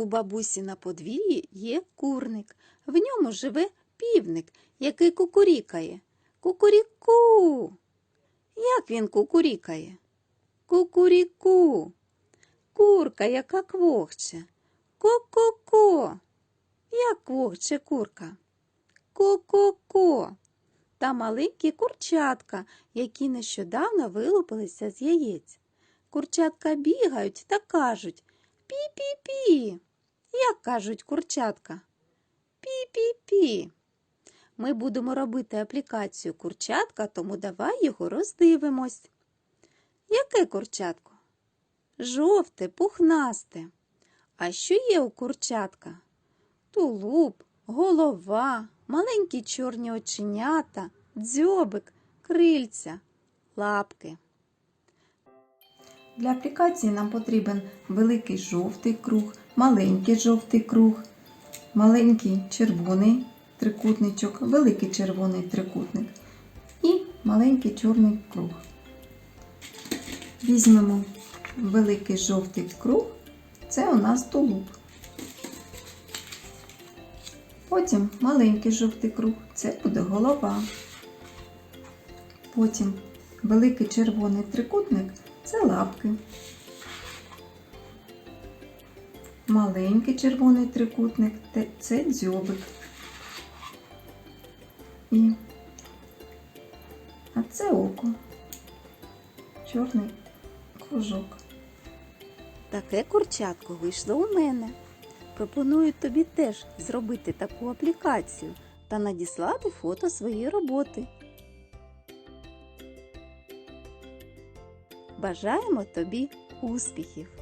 У бабусі на подвір'ї є курник. В ньому живе півник, який кукурікає. Кукуріку. Як він кукурікає? Кукуріку. Курка, яка квохче. Ко-ко-ко. Як квохче курка? Ко-ко-ко. Та маленькі курчатка, які нещодавно вилупилися з яєць. Курчатка бігають та кажуть Пі-пі-пі. Як кажуть курчатка? Пі-пі-пі. Ми будемо робити аплікацію курчатка, тому давай його роздивимось. Яке курчатко? Жовте, пухнасте. А що є у курчатка? Тулуб, голова, маленькі чорні оченята, дзьобик, крильця, лапки. Для аплікації нам потрібен великий жовтий круг, маленький жовтий круг, маленький червоний трикутничок, великий червоний трикутник і маленький чорний круг. Візьмемо великий жовтий круг, це у нас тулуб. Потім маленький жовтий круг, це буде голова. Потім великий червоний трикутник це лапки. Маленький червоний трикутник це дзьобик. І а це око. Чорний кружок. Таке курчатко вийшло у мене. Пропоную тобі теж зробити таку аплікацію та надіслати фото своєї роботи. Бажаємо тобі успіхів!